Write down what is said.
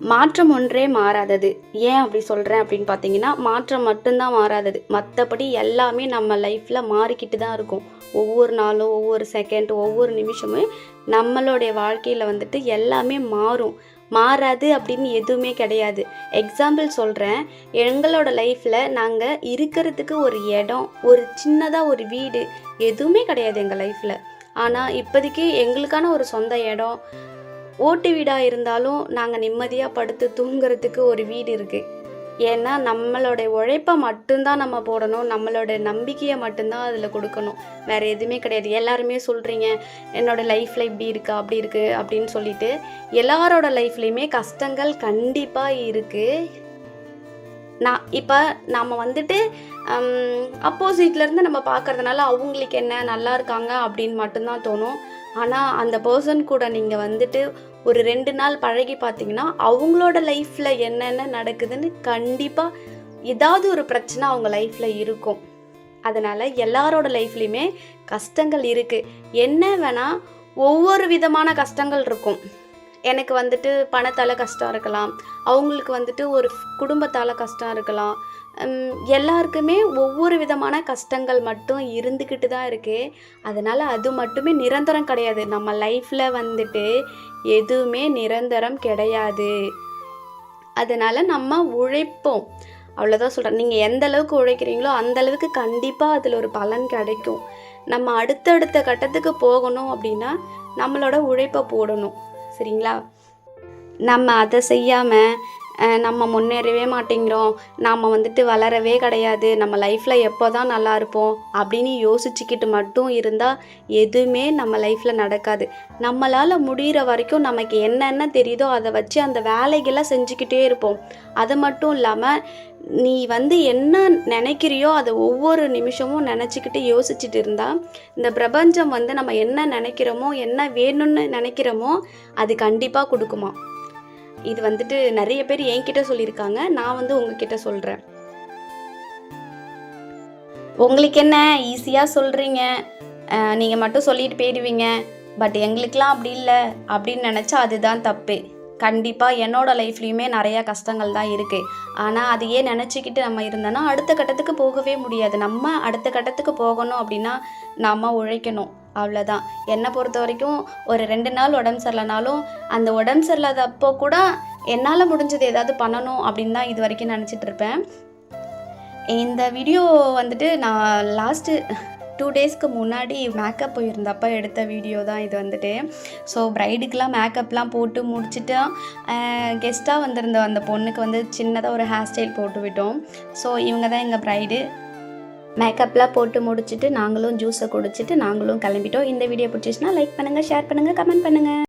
மாற்றம் ஒன்றே மாறாதது. ஏன் அப்படி சொல்கிறேன் அப்படின்னு பார்த்தீங்கன்னா மாற்றம் மட்டும்தான் மாறாதது. மற்றபடி எல்லாமே நம்ம லைஃப்பில் மாறிக்கிட்டு தான் இருக்கும். ஒவ்வொரு நாளும் ஒவ்வொரு செகண்ட் ஒவ்வொரு நிமிஷமும் நம்மளுடைய வாழ்க்கையில் வந்துட்டு எல்லாமே மாறும். மாறாது அப்படின்னு எதுவுமே கிடையாது. எக்ஸாம்பிள் சொல்கிறேன் எங்களோட லைஃப்பில் நாங்கள் இருக்கிறதுக்கு ஒரு இடம் ஒரு சின்னதாக ஒரு வீடு எதுவுமே கிடையாது எங்கள் லைஃப்பில் ஆனால் இப்போதைக்கு எங்களுக்கான ஒரு சொந்த இடம் ஓட்டு வீடாக இருந்தாலும் நாங்கள் நிம்மதியாக படுத்து தூங்குறதுக்கு ஒரு வீடு இருக்குது ஏன்னா நம்மளோட உழைப்பை மட்டும்தான் நம்ம போடணும். நம்மளோட நம்பிக்கையை மட்டும்தான் அதில் கொடுக்கணும். வேறு எதுவுமே கிடையாது. எல்லாருமே சொல்கிறீங்க என்னோட லைஃப்பில் இப்படி இருக்கா அப்படி இருக்குது அப்படின்னு சொல்லிட்டு. எல்லாரோட லைஃப்லேயுமே கஷ்டங்கள் கண்டிப்பாக இருக்குது நான் இப்போ நம்ம வந்துட்டு அப்போசிட்லேருந்து நம்ம பார்க்கறதுனால அவங்களுக்கு என்ன நல்லா இருக்காங்க அப்படின்னு மட்டும்தான் தோணும். ஆனால் அந்த பர்சன் கூட நீங்கள் வந்துட்டு ஒரு ரெண்டு நாள் பழகி பார்த்தீங்கன்னா அவங்களோட லைஃப்பில் என்னென்ன நடக்குதுன்னு கண்டிப்பாக ஏதாவது ஒரு பிரச்சனை அவங்க லைஃப்பில் இருக்கும். அதனால் எல்லாரோட லைஃப்லேயுமே கஷ்டங்கள் இருக்குது என்ன வேணால் ஒவ்வொரு விதமான கஷ்டங்கள் இருக்கும். எனக்கு வந்துட்டு பணத்தால் கஷ்டம் இருக்கலாம். அவங்களுக்கு வந்துட்டு ஒரு குடும்பத்தால் கஷ்டம் இருக்கலாம். எல்லாருக்குமே ஒவ்வொரு விதமான கஷ்டங்கள் மட்டும் இருந்துக்கிட்டு தான் இருக்குது அதனால் அது மட்டுமே நிரந்தரம் கிடையாது. நம்ம லைஃப்பில் வந்துட்டு எதுவுமே நிரந்தரம் கிடையாது. அதனால் நம்ம உழைப்போம். அவ்வளோதான் சொல்கிறேன் நீங்கள் எந்த அளவுக்கு உழைக்கிறீங்களோ அந்த அளவுக்கு கண்டிப்பாக அதில் ஒரு பலன் கிடைக்கும். நம்ம அடுத்தடுத்த கட்டத்துக்கு போகணும் அப்படின்னா நம்மளோட உழைப்பை போடணும். சரிங்களா? நம்ம அதை செய்யாமல் நம்ம முன்னேறவே மாட்டேங்கிறோம். நாம் வந்துட்டு வளரவே கிடையாது. நம்ம லைஃப்பில் எப்போ தான் நல்லா இருப்போம் அப்படின்னு யோசிச்சுக்கிட்டு மட்டும் இருந்தால் எதுவுமே நம்ம லைஃப்பில் நடக்காது. நம்மளால் முடிகிற வரைக்கும் நமக்கு என்னென்ன தெரியுதோ அதை வச்சு அந்த வேலைகளை செஞ்சுக்கிட்டே இருப்போம். அது மட்டும் இல்லாமல் நீ வந்து என்ன நினைக்கிறியோ அதை ஒவ்வொரு நிமிஷமும் நினச்சிக்கிட்டு யோசிச்சுட்டு இருந்தால் இந்த பிரபஞ்சம் வந்து நம்ம என்ன நினைக்கிறோமோ என்ன வேணும்னு நினைக்கிறோமோ அது கண்டிப்பாக கொடுக்குமா? இது வந்துட்டு நிறைய பேர் என்கிட்ட சொல்லியிருக்காங்க. நான் வந்து உங்ககிட்ட சொல்கிறேன் உங்களுக்கு என்ன? ஈஸியாக சொல்கிறீங்க நீங்கள் மட்டும் சொல்லிட்டு போயிடுவீங்க. பட் எங்களுக்கெலாம் அப்படி இல்லை. அப்படின்னு நினச்சா அதுதான் தப்பு. கண்டிப்பாக என்னோட லைஃப்லேயுமே நிறையா கஷ்டங்கள் தான் இருக்குது ஆனால் அதையே நினச்சிக்கிட்டு நம்ம இருந்தோன்னா அடுத்த கட்டத்துக்கு போகவே முடியாது. நம்ம அடுத்த கட்டத்துக்கு போகணும் அப்படின்னா நம்ம உழைக்கணும். அவ்வளோதான் என்னை பொறுத்த வரைக்கும் ஒரு ரெண்டு நாள் உடம்பு சரியில்லைனாலும் அந்த உடம்பு சரியில்லாதப்போ கூட என்னால் முடிஞ்சது ஏதாவது பண்ணணும் அப்படின்னு தான் இது வரைக்கும் நினச்சிட்டு இருப்பேன். இந்த வீடியோ வந்துட்டு நான் லாஸ்ட்டு டூ டேஸ்க்கு முன்னாடி மேக்கப் போயிருந்தப்போ எடுத்த வீடியோ தான் இது வந்துட்டு. ஸோ ப்ரைடுக்கெலாம் மேக்கப்லாம் போட்டு முடிச்சுட்டு கெஸ்ட்டாக வந்திருந்த அந்த பொண்ணுக்கு வந்து சின்னதாக ஒரு ஹேர் ஸ்டைல் போட்டு விட்டோம். ஸோ இவங்க தான் எங்கள் ப்ரைடு மேக்கப்லாம் போட்டு முடிச்சுட்டு நாங்களும் ஜூஸை குடிச்சிட்டு நாங்களும் கிளம்பிட்டோம். இந்த வீடியோ பிடிச்சிச்சுன்னா லைக் பண்ணுங்கள் ஷேர் பண்ணுங்கள் கமெண்ட் பண்ணுங்கள்